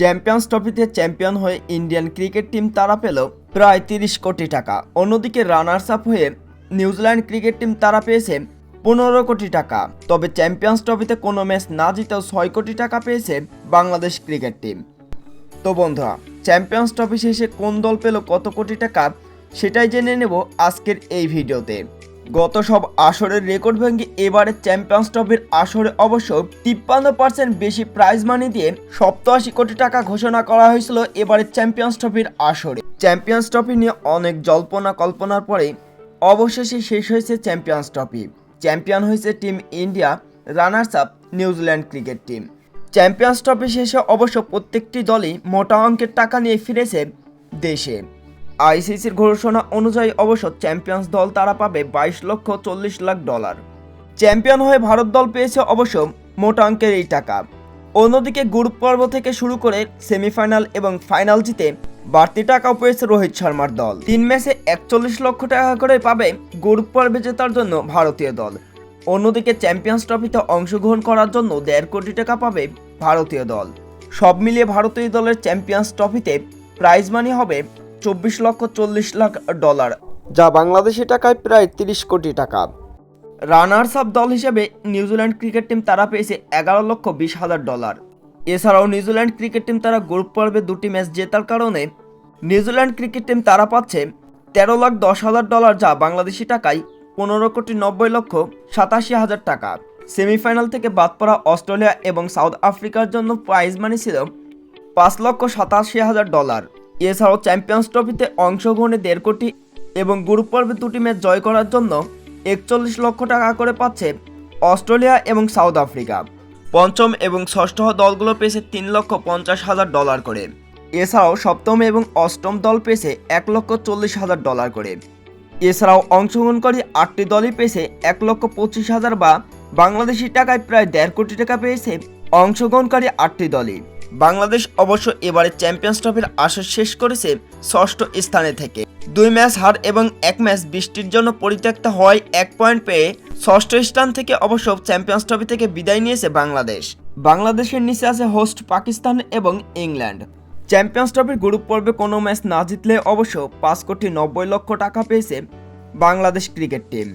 Champions ট্রফিতে champion হয়ে Indian cricket team তারা পেল প্রায় তিরিশ কোটি টাকা। অন্যদিকে রানার্স আপ হয়ে নিউজিল্যান্ড ক্রিকেট টিম তারা পেয়েছে পনেরো কোটি টাকা। তবে চ্যাম্পিয়ন্স ট্রফিতে কোনো ম্যাচ না জিতেও ছয় কোটি টাকা পেয়েছে বাংলাদেশ ক্রিকেট টিম। তো বন্ধুরা, চ্যাম্পিয়ন্স ট্রফি শেষে কোন দল পেল কত কোটি টাকা, সেটাই জেনে নেব আজকের এই ভিডিওতে। গত সব আসরের রেকর্ড ভেঙে এবারে চ্যাম্পিয়ন্স ট্রফির আসরে অবশ্য তিপ্পান্ন পার্সেন্ট বেশি প্রাইজ মানি দিয়ে সপ্তাশি কোটি টাকা ঘোষণা করা হয়েছিল এবারে চ্যাম্পিয়ন্স ট্রফির আসরে। চ্যাম্পিয়ন্স ট্রফি নিয়ে অনেক জল্পনা কল্পনার পরে অবশেষে শেষ হয়েছে চ্যাম্পিয়ন্স ট্রফি। চ্যাম্পিয়ন হয়েছে team India runners up New Zealand cricket team. Champions trophy শেষে অবশ্য প্রত্যেকটি দলই মোটা অঙ্কের টাকা নিয়ে ফিরেছে দেশে। আইসিসির ঘোষণা অনুযায়ী অবশ্য চ্যাম্পিয়ন্স দল তারা পাবে বাইশ লক্ষ চল্লিশ লাখ ডলার। চ্যাম্পিয়ন হয়ে ভারত দল পেয়েছে অবশ্য মোটা অঙ্কের এই টাকা। অন্যদিকে গ্রুপ পর্ব থেকে শুরু করে সেমিফাইনাল এবং ফাইনাল জিতে বাড়তি টাকাও পেয়েছে রোহিত শর্মার দল। তিন ম্যাচে একচল্লিশ লক্ষ টাকা করে পাবে গ্রুপ পর্বে জেতার জন্য ভারতীয় দল। অন্যদিকে চ্যাম্পিয়ন্স ট্রফিতে অংশগ্রহণ করার জন্য দেড় কোটি টাকা পাবে ভারতীয় দল। সব মিলিয়ে ভারতীয় দলের চ্যাম্পিয়ন্স ট্রফিতে প্রাইজ মানি হবে চব্বিশ লক্ষ চল্লিশ লাখ ডলার যা বাংলাদেশি টাকায় প্রায় তিরিশ কোটি টাকা। রানার্স আপ দল হিসেবে নিউজিল্যান্ড ক্রিকেট টিম তারা পেয়েছে এগারো লক্ষ বিশ হাজার ডলার। এছাড়াও নিউজিল্যান্ড ক্রিকেট টিম তারা গ্রুপ পর্বে দুটি ম্যাচ জেতার কারণে নিউজিল্যান্ড ক্রিকেট টিম তারা পাচ্ছে তেরো লাখ দশ হাজার ডলার যা বাংলাদেশি টাকায় পনেরো কোটি নব্বই লক্ষ সাতাশি হাজার টাকা। সেমিফাইনাল থেকে বাদ পড়া অস্ট্রেলিয়া এবং সাউথ আফ্রিকার জন্য প্রাইজ মানি ছিল পাঁচ লক্ষ সাতাশি হাজার ডলার। এছাড়াও চ্যাম্পিয়ন্স ট্রফিতে অংশগ্রহণে দেড় কোটি এবং গ্রুপ পর্বে দুটি ম্যাচ জয় করার জন্য একচল্লিশ লক্ষ টাকা করে পাচ্ছে অস্ট্রেলিয়া এবং সাউথ আফ্রিকা। পঞ্চম এবং ষষ্ঠ দলগুলো পেয়েছে তিন লক্ষ পঞ্চাশ হাজার ডলার করে। এছাড়াও সপ্তম এবং অষ্টম দল পেয়েছে এক লক্ষ চল্লিশ হাজার ডলার করে। এছাড়াও অংশগ্রহণকারী আটটি দলই পেয়েছে এক লক্ষ পঁচিশ হাজার বা বাংলাদেশি টাকায় প্রায় দেড় কোটি টাকা পেয়েছে অংশগ্রহণকারী আটটি দলই। বাংলাদেশ অবশ্য এবারে চ্যাম্পিয়ন্স ট্রফির আসর শেষ করেছে ষষ্ঠ স্থানে থেকে। দুই ম্যাচ হার এবং এক ম্যাচ বৃষ্টির জন্য পরিত্যক্ত হয় এক পয়েন্ট পেয়ে ষষ্ঠ স্থান থেকে অবশ্য চ্যাম্পিয়ন্স ট্রফি থেকে বিদায় নিয়েছে বাংলাদেশ। বাংলাদেশের নিচে আছে হোস্ট পাকিস্তান এবং ইংল্যান্ড। চ্যাম্পিয়ন্স ট্রফির গ্রুপ পর্বে কোনো ম্যাচ না জিতলে অবশ্য পাঁচ কোটি নব্বই লক্ষ টাকা পেয়েছে বাংলাদেশ ক্রিকেট টিম।